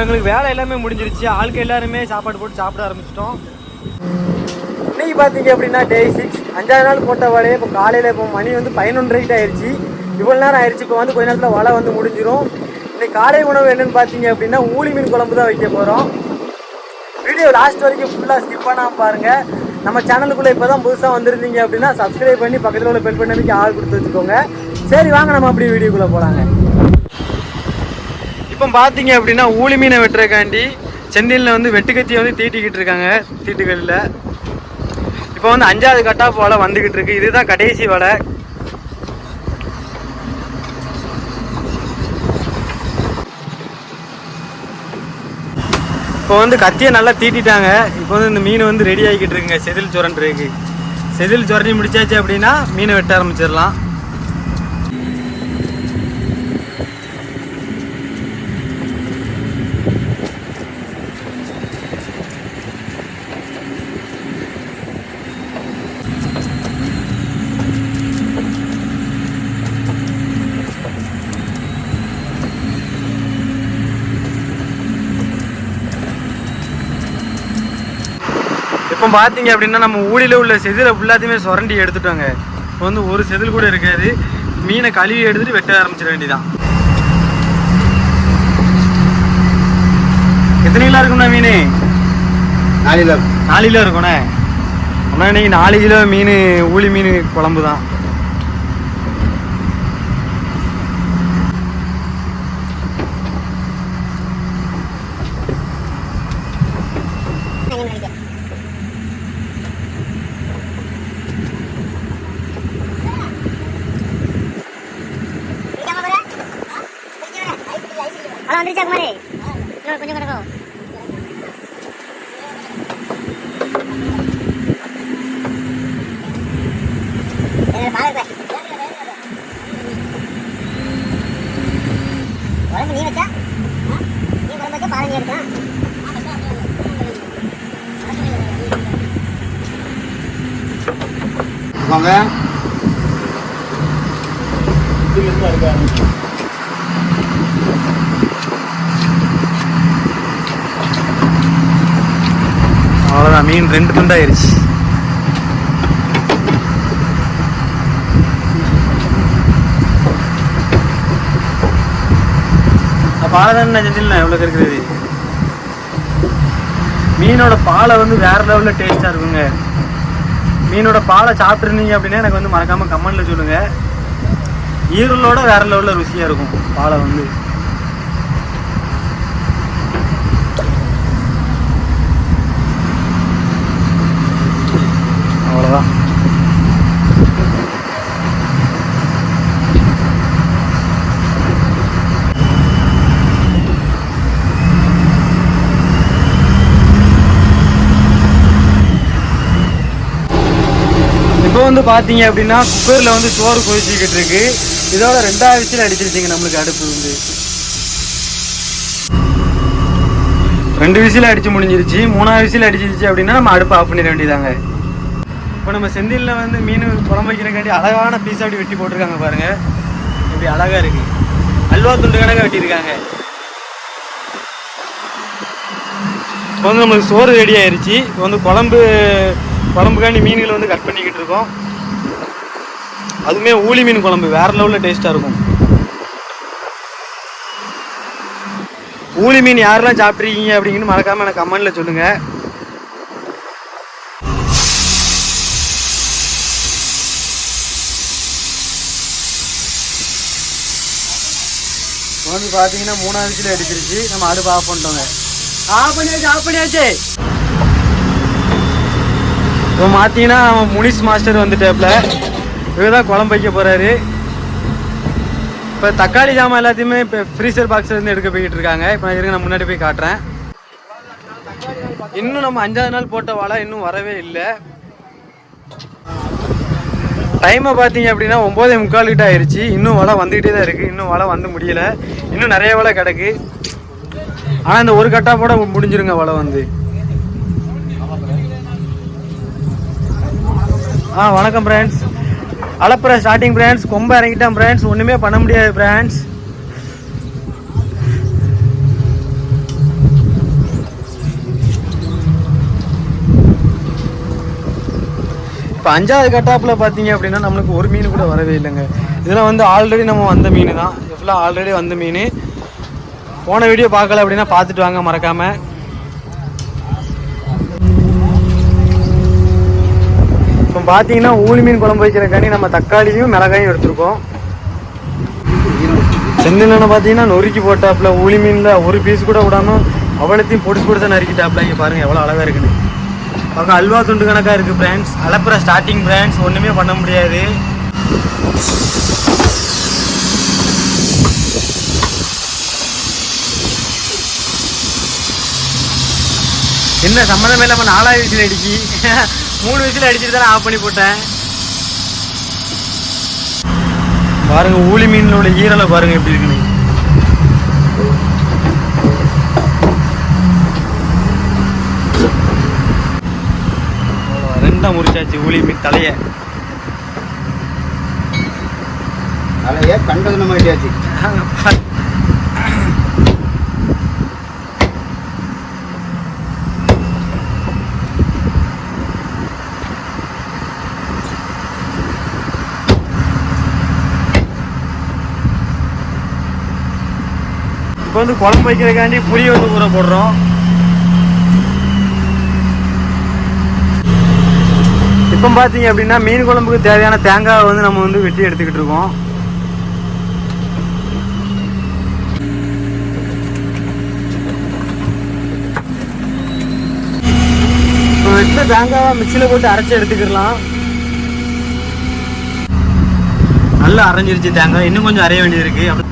இப்போ எங்களுக்கு வேலை எல்லாமே முடிஞ்சிருச்சு. ஆளுக்கு எல்லாருமே சாப்பாடு போட்டு சாப்பிட ஆரம்பிச்சிட்டோம். இன்னைக்கு பார்த்தீங்க அப்படின்னா டே சிக்ஸ் அஞ்சாவது நாள் போட்ட வலையை இப்போ காலையில் இப்போ மணி வந்து பதினொன்றரைக்கிட்ட ஆயிடுச்சு இவ்வளோ நேரம் ஆயிடுச்சு இப்போ வந்து கொஞ்ச நேரத்தில் வலை வந்து முடிஞ்சிடும் இன்னைக்கு காலை உணவு என்னென்னு பார்த்தீங்க அப்படின்னா ஊளி மீன் குழம்பு தான் வைக்க போகிறோம் வீடியோ லாஸ்ட் வரைக்கும் ஃபுல்லாக ஸ்கிப் பண்ணாமல் பாருங்கள் நம்ம சேனலுக்குள்ளே இப்போ தான் புதுசாக வந்திருந்தீங்க அப்படின்னா சப்ஸ்கிரைப் பண்ணி பக்கத்தில் உள்ள பெல் பண்ணி ஆள் கொடுத்து வச்சுக்கோங்க. சரி வாங்க நம்ம அப்படியே வீடியோக்குள்ளே போகலாங்க இப்போ பார்த்தீங்க அப்படின்னா ஊழி மீனை வெட்டுறக்காண்டி செந்திலில் வந்து வெட்டுக்கத்தியை வந்து தீட்டிக்கிட்டு இருக்காங்க தீட்டுகளில். இப்போ வந்து அஞ்சாவது கட்டாப் வலை வந்துக்கிட்டு இருக்கு. இதுதான் கடைசி வலை. இப்போ வந்து கத்தியை நல்லா தீட்டிட்டாங்க. இப்போ வந்து இந்த மீன் வந்து ரெடி ஆகிக்கிட்டு இருக்குங்க. செதில் சுரண்டுருக்கு செதில் சுரண்டி முடிச்சாச்சு அப்படின்னா மீனை வெட்ட ஆரம்பிச்சிடலாம். இப்போ பார்த்தீங்க அப்படின்னா நம்ம ஊழியில் உள்ள செதிலை ஃபுல்லாத்தையுமே சுரண்டி எடுத்துட்டோங்க. இப்போ வந்து ஒரு செதில் கூட இருக்காது. மீனை கழுவி எடுத்துட்டு வெட்ட ஆரம்பிச்சிட வேண்டியதான் எத்தனை கிலோ இருக்கும்ண்ணா மீன்? நாளையில நாலு கிலோ இருக்கும்ண்ணே. அண்ணா இன்னைக்கு நாலு கிலோ மீன் ஊளி மீன் குழம்பு தான் அவ்வளோ வந்துருச்சா குமாரி இன்னும் கொஞ்சம் கிடக்கும் குழம்பு நீ வச்சா நீ குழம்பு வச்சா பாலை நீ எடுக்கலாம் வாங்க. அவ்வளோதான் மீன் ரெண்டு துண்டாயிருச்சு பாலதான் தானே செஞ்சிடலாம் எவ்வளோ இருக்கிறது மீனோட பாலை வந்து வேற லெவலில் டேஸ்ட்டாக இருக்குங்க. மீனோட பாலை சாப்பிட்ருந்தீங்க அப்படின்னா எனக்கு வந்து மறக்காமல் கமெண்டில் சொல்லுங்கள் ஈரலோட வேற லெவலில் ருசியாக இருக்கும் பாலை வந்து அவ்வளோதான் இப்போ வந்து பார்த்தீங்க அப்படின்னா குக்கரில் வந்து சோறு கொதிச்சுக்கிட்டு இருக்கு. இதோட ரெண்டாவது விசில் அடிச்சிருச்சிங்க நம்மளுக்கு அடுப்பு வந்து. ரெண்டு விசில் அடிச்சு முடிஞ்சிருச்சு. மூணாவது விசில் அடிச்சிருச்சு அப்படின்னா நம்ம அடுப்பு ஆஃப் பண்ணிட வேண்டியதாங்க இப்போ நம்ம செந்திலில் வந்து மீன் குழம்பு வைக்கிறக்காண்டி அழகான பீஸ் அப்படி வெட்டி போட்டிருக்காங்க பாருங்க. இப்படி அழகா இருக்கு. அல்வா துண்டு கணக்காக வெட்டியிருக்காங்க. இப்போ வந்து நம்மளுக்கு சோறு ரெடி ஆயிருச்சு. இப்போ வந்து குழம்பு குழம்புக்காண்டி மீன்களை வந்து கட் பண்ணிக்கிட்டு இருக்கோம். அதுவுமே ஊளி மீன் குழம்பு வேற லெவலில் டேஸ்ட்டாக இருக்கும். ஊளி மீன் யாரெல்லாம் சாப்பிட்ருக்கீங்க அப்படிங்கன்னு மறக்காமல் எனக்கு கமெண்டில் சொல்லுங்கள் வந்து பார்த்தீங்கன்னா மூணாவது விசில் அடிச்சிருச்சு நம்ம அடுப்பு ஆஃப் பண்ணிட்டோங்க. ஆஃப் பண்ணியாச்சு ஆஃப் பண்ணியாச்சு. இப்போ பார்த்தீங்கன்னா அவன் முனிஷ் மாஸ்டர் வந்துட்டாப்ல. இவர் தான் குழம்பு வைக்க போறாரு. இப்போ தக்காளி ஜாமான் எல்லாத்தையுமே இப்போ ஃப்ரீசர் பாக்ஸ்ல இருந்து எடுக்க போய்கிட்டு இருக்காங்க. இப்போ நான் இருங்க நான் முன்னாடி போய் காட்டுறேன். இன்னும் நம்ம அஞ்சாவது நாள் போட்ட வாழை இன்னும் வரவே இல்லை. டைமை பார்த்தீங்க அப்படின்னா ஒம்போதே முக்கால் கிட்ட ஆயிடுச்சு இன்னும் வலை வந்துகிட்டே தான் இருக்குது இன்னும் வலை வந்து முடியல. இன்னும் நிறைய வலை கிடக்கு. ஆனால் இந்த ஒரு கட்டா போட முடிஞ்சிருங்க வலை வந்து. ஆ வணக்கம் ஃப்ரெண்ட்ஸ் அலப்புற ஸ்டார்டிங் ஃப்ரெண்ட்ஸ் கொம்ப இறங்கிட்டேன் ஃப்ரெண்ட்ஸ் ஒன்றுமே பண்ண முடியாது ஃப்ரெண்ட்ஸ் இப்போ அஞ்சாவது கட்டாப்பில் பார்த்தீங்க அப்படின்னா நம்மளுக்கு ஒரு மீன் கூட வரவே இல்லைங்க. இதெல்லாம் வந்து ஆல்ரெடி நம்ம வந்த மீன் தான் ஃபுல்லாக ஆல்ரெடி வந்த மீன். போன வீடியோ பார்க்கல அப்படின்னா பார்த்துட்டு வாங்க மறக்காமல் பார்த்தீங்கன்னா ஊளி மீன் குழம்பு வைக்கிறக்காண்டி நம்ம தக்காளியும் மிளகாயும் எடுத்திருக்கோம். செந்திலனை பார்த்தீங்கன்னா நொறுக்கி போட்டாப்புல ஊளி மீனில் ஒரு பீஸ் கூட விடாமல் அவ்வளோத்தையும் பொடிச்சு பொடிச்சு நறுக்கிட்டாப்புல. இங்கே பாருங்கள் எவ்வளோ அழகாக இருக்குன்னு. பக்கம் அல்வா துண்டு கணக்காக இருக்குது பிராண்ட்ஸ் அலப்புற ஸ்டார்டிங் பிராண்ட்ஸ் ஒன்றுமே பண்ண முடியாது. என்ன சம்மந்தமே இல்லாமல் நாலாயிரத்தி அடிக்கி. மூணு விசில் அடிச்சுட்டு தான் ஆஃப் பண்ணி போட்டேன். பாருங்க ஊளி மீன்ல உள்ள ஈரலை பாருங்க எப்படி இருக்குன்னு. ரெண்டா முறிச்சாச்சு ஊளி மீன் தலைய. தலைய கண்டது இப்போ வந்து குழம்பு வைக்கிறதுக்காண்டி புளி வந்து ஊற போடுறோம். இப்போ பார்த்தீங்க அப்படின்னா மீன் குழம்புக்கு தேவையான தேங்காவை வந்து நம்ம வந்து வெட்டி எடுத்துக்கிட்டு இருக்கோம். வெட்ட தேங்காவை மிக்சியில் போட்டு அரைச்சி எடுத்துக்கிடலாம். நல்லா அரைஞ்சிருச்சு தேங்காய். இன்னும் கொஞ்சம் அரைய வேண்டியது இருக்கு அப்படி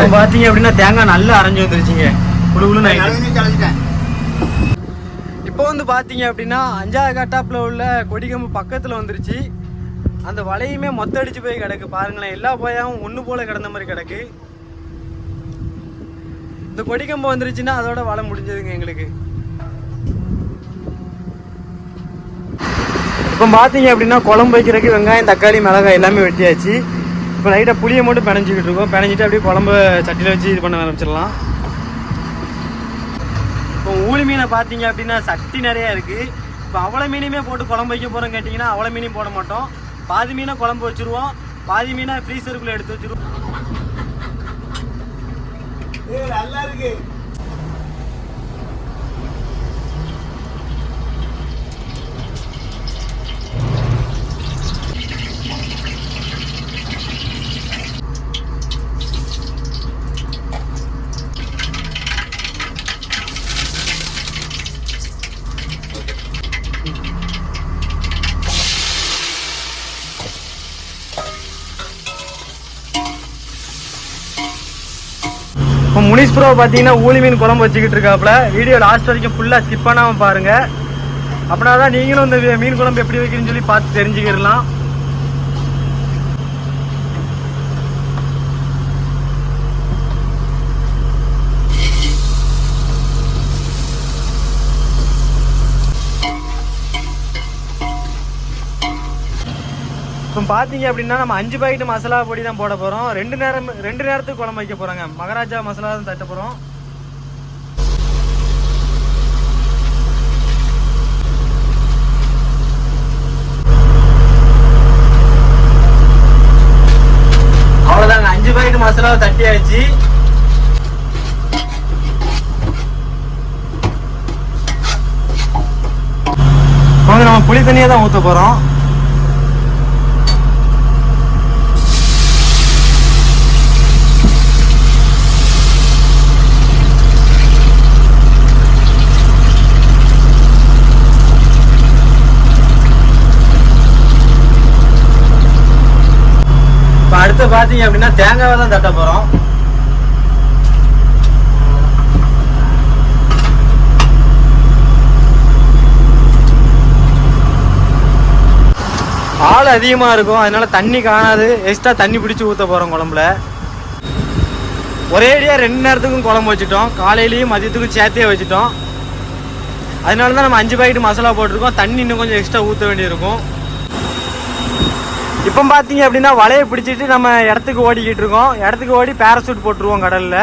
இப்போ பார்த்தீங்க அப்படின்னா தேங்காய் நல்லா அரைஞ்சு வந்துருச்சுங்க. குழு குழுன்னு ஆயிட்டு. நடுவுனே கலைச்சிட்டேன் இப்போ வந்து பார்த்தீங்க அப்படின்னா அஞ்சாவது கட்டாப்பில் உள்ள கொடிக்கம்பு பக்கத்தில் வந்துருச்சு. அந்த வலையுமே மொத்த அடிச்சு போய் கிடக்கு. பாருங்களேன் எல்லா போயாவும் ஒன்று போல கிடந்த மாதிரி கிடக்கு. இந்த கொடிக்கம்பு வந்துருச்சுன்னா அதோட வலை முடிஞ்சதுங்க எங்களுக்கு. இப்போ பார்த்தீங்க அப்படின்னா குழம்பு வைக்கிறதுக்கு வெங்காயம் தக்காளி மிளகாய் எல்லாமே வெட்டியாச்சு. இப்போ லைட்டாக புளியை மட்டும் பிணைஞ்சிக்கிட்டு இருக்கோம். பிணைஞ்சிட்டு அப்படியே குழம்பு சட்டியில் வச்சு இது பண்ண ஆரம்பிச்சிடலாம். இப்போ ஊழி மீனை பார்த்தீங்க அப்படின்னா சட்டி நிறையா இருக்குது இப்போ அவ்வளோ மீனையுமே போட்டு குழம்பு வைக்க போகிறோம் கேட்டிங்கன்னா அவ்வளோ மீனையும் போட மாட்டோம். பாதி மீனை குழம்பு வச்சுருவோம். பாதி மீனை ஃப்ரீசருக்குள்ளே எடுத்து வச்சுருவோம். நல்லா இருக்குது முனிஷ் ப்ரோ பார்த்தீங்கன்னா ஊழி மீன் குழம்பு வச்சுக்கிட்டு இருக்காப்புல. வீடியோ லாஸ்ட் வரைக்கும் ஃபுல்லாக ஸ்கிப் பண்ணாமல் பாருங்கள் அப்படின்னா தான் நீங்களும் இந்த மீன் குழம்பு எப்படி வைக்கிறீங்கன்னு சொல்லி பார்த்து தெரிஞ்சுக்கிடலாம் இப்போ பார்த்தீங்க அப்படின்னா நம்ம அஞ்சு பாக்கெட் மசாலா பொடி தான் போட போகிறோம் ரெண்டு நேரம் ரெண்டு நேரத்துக்கு குழம்பு வைக்க போகிறோங்க மகாராஜா மசாலா தான் தட்ட போகிறோம் அவ்வளோதாங்க அஞ்சு பாக்கெட் மசாலாவை தட்டியாச்சு. வந்து நம்ம புளி தண்ணியை தான் ஊற்ற போகிறோம் அடுத்து பார்த்தீங்க அப்படின்னா தேங்காவை தான் தட்ட போகிறோம் ஆள் அதிகமாக இருக்கும். அதனால தண்ணி காணாது. எக்ஸ்ட்ரா தண்ணி பிடிச்சி ஊற்ற போகிறோம் குழம்புல. ஒரேடியாக ரெண்டு நேரத்துக்கும் குழம்பு வச்சுட்டோம். காலையிலையும் மதியத்துக்கும் சேர்த்தே வச்சுட்டோம். அதனால தான் நம்ம அஞ்சு பாக்கெட் மசாலா போட்டிருக்கோம். தண்ணி இன்னும் கொஞ்சம் எக்ஸ்ட்ரா ஊற்ற வேண்டியிருக்கும். இப்போ பார்த்தீங்க அப்படின்னா வலையை பிடிச்சிட்டு நம்ம இடத்துக்கு ஓடிக்கிட்டு இருக்கோம். இடத்துக்கு ஓடி பேராசூட் போட்டுருவோம் கடலில்.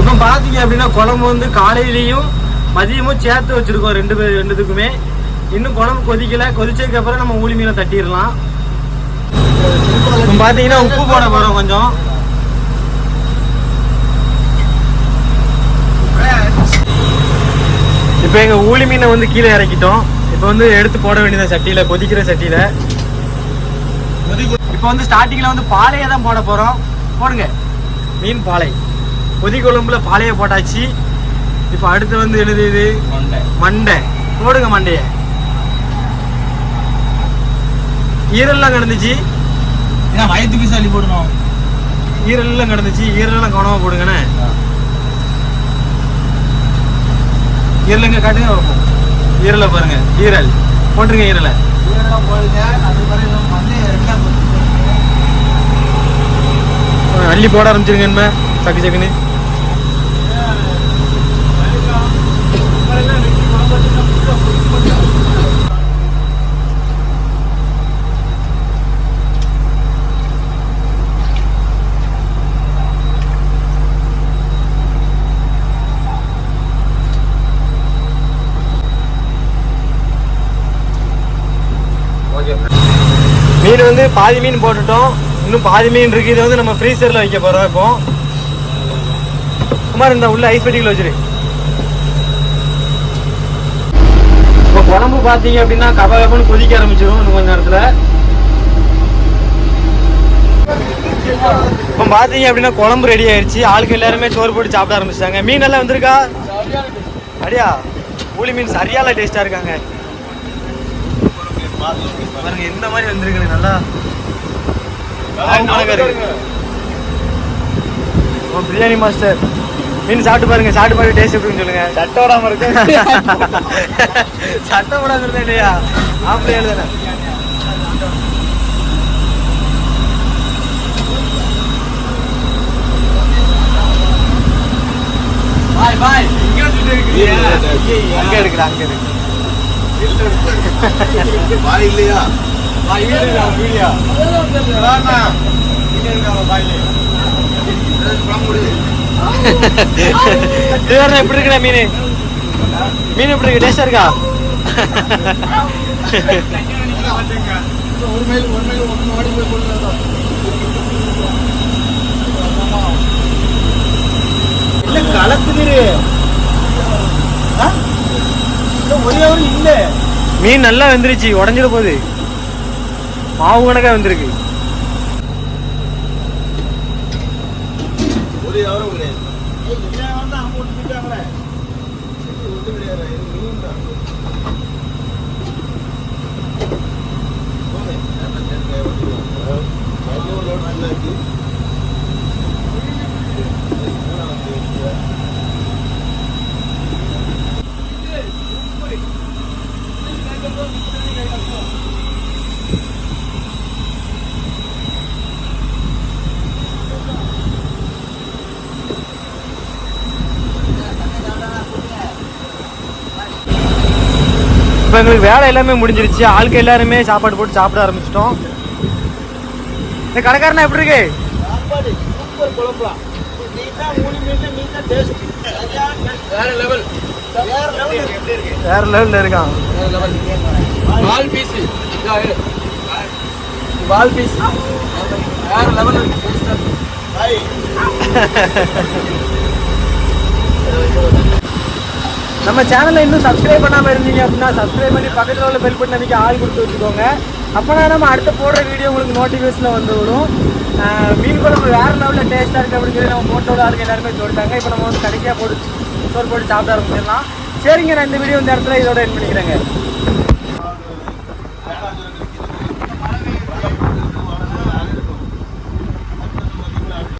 இப்போ பார்த்தீங்க அப்படின்னா குழம்பு வந்து காலையிலையும் மதியமும் சேர்த்து வச்சுருக்கோம் ரெண்டு பேர் ரெண்டுத்துக்குமே. இன்னும் குழம்பு கொதிக்கலை. கொதிச்சதுக்கப்புறம் நம்ம ஊளி மீனை தட்டிடலாம். இப்போ பார்த்தீங்கன்னா உப்பு போட போகிறோம் கொஞ்சம். இப்போ எங்கள் ஊளி மீனை வந்து கீழே இறக்கிட்டோம். இப்போ வந்து எடுத்து போட வேண்டியதான் சட்டியில் கொதிக்கிற சட்டியில். இப்போ வந்து ஸ்டார்டிங்கில் வந்து பாலையை தான் போட போகிறோம் போடுங்க. மீன் பாலை. கொதி குழம்புல பாலையை போட்டாச்சு. இப்போ அடுத்து வந்து இது? மண்டை. போடுங்க மண்டைய. ஈரல்லாம் கிடந்துச்சு. ஏன்னா வயிற்று பீஸ் அள்ளி போடணும். ஈரல்லாம் கிடந்துச்சு. ஈரல்லாம் கவனமாக போடுங்கண்ணே. ஈரலுங்க காட்டுங்க. ஈரலை பாருங்க. ஈரல். போட்டுருங்க ஈரலை. அள்ளி போட ஆரம்பிச்சிருங்க என்ன சக்கு சக்குன்னு மீன் வந்து பாதி மீன் போட்டுட்டோம். இன்னும் பாதி மீன் இருக்கு. இதை வந்து நம்ம ஃப்ரீசர்ல வைக்க போகிறோம் இப்போ. குமார் இந்த உள்ள ஐஸ் பெட்டிகள் வச்சிரு. இப்போ குழம்பு பார்த்தீங்க அப்படின்னா கப கபன்னு கொதிக்க ஆரம்பிச்சிடும் இன்னும் கொஞ்ச நேரத்துல. இப்போ பார்த்தீங்க அப்படின்னா குழம்பு ரெடி ஆயிருச்சு. ஆளுக்கு எல்லாருமே சோறு போட்டு சாப்பிட ஆரம்பிச்சிட்டாங்க. மீன் எல்லாம் வந்திருக்கா? அடியா புளி மீன் சரியான டேஸ்டா இருக்காங்க. பாருங்க இந்த மாதிரி வந்திருக்கு நல்லா இருக்கு. ஓ, பிரியாணி மாஸ்டர் மீன் சாப்பிட்டு பாருங்க சாப்பிட்டு பாருங்க டேஸ்ட் எப்படின்னு சொல்லுங்க. சட்டோடாம இருக்கு. சட்டம் போடாம இருந்தா இல்லையா? ஆம்பளை எழுதுன பாய் பாய். இங்க வந்துட்டு இருக்கிறியா அங்க எடுக்கிற அங்க இருக்கு. வாய் இல்லையா பாய் வீடியோ வீடியோ எப்படி இருக்குண்ணா மீன்? மீன் எப்படி இருக்கு? டேஸ்டா இருக்கா? ஒரு மைல் ஒரு மைல் ஒன்று ஓடி போய் கொண்டு இல்ல கலக்குது ஒரே ஒரு இல்ல. மீன் நல்லா வெந்துருச்சு உடஞ்சிட போகுது. மாவு கணக்கா வந்திருக்கு. ஒரு யாரும் கிடையாது இப்போ எங்களுக்கு வேலை எல்லாமே முடிஞ்சிருச்சு. ஆளுக்கு எல்லாருமே சாப்பாடு போட்டு சாப்பிட ஆரம்பிச்சிட்டோம். இந்த கடைக்காரனா எப்படி இருக்கு? சாப்பாடு சூப்பர் குழம்புலாம் நீ தான் மூணு மீன் நீ தான் டேஸ்ட் வேற லெவல் வேற லெவல் எப்படி இருக்கு. வேற லெவல்ல இருக்கான். வேற லெவல் வால் பீஸ் வால் பீஸ் வேற லெவல் இருக்கு டேஸ்டா ஹாய் நம்ம சேனலை இன்னும் சப்ஸ்கிரைப் பண்ணாமல் இருந்தீங்க அப்படின்னா சப்ஸ்கிரைப் பண்ணி பக்கத்தில் உள்ள பெல் பட்டன் அமைக்க ஆள் கொடுத்து வச்சுக்கோங்க. அப்போனா நம்ம அடுத்த போடுற வீடியோ உங்களுக்கு நோட்டிஃபிகேஷனில் வந்து விடும் மீன் குழம்பு வேறு லெவலில் டேஸ்ட்டாக இருக்குது அப்படின்னு சொல்லி நம்ம போட்டோட ஆளுங்க எல்லாருமே சொல்லிட்டாங்க. இப்போ நம்ம வந்து கடைசியாக போட்டு சோறு போட்டு சாப்பிட ஆரம்பிச்சிடலாம். சரிங்க நான் இந்த வீடியோ இந்த இடத்துல இதோட என் பண்ணிக்கிறேங்க.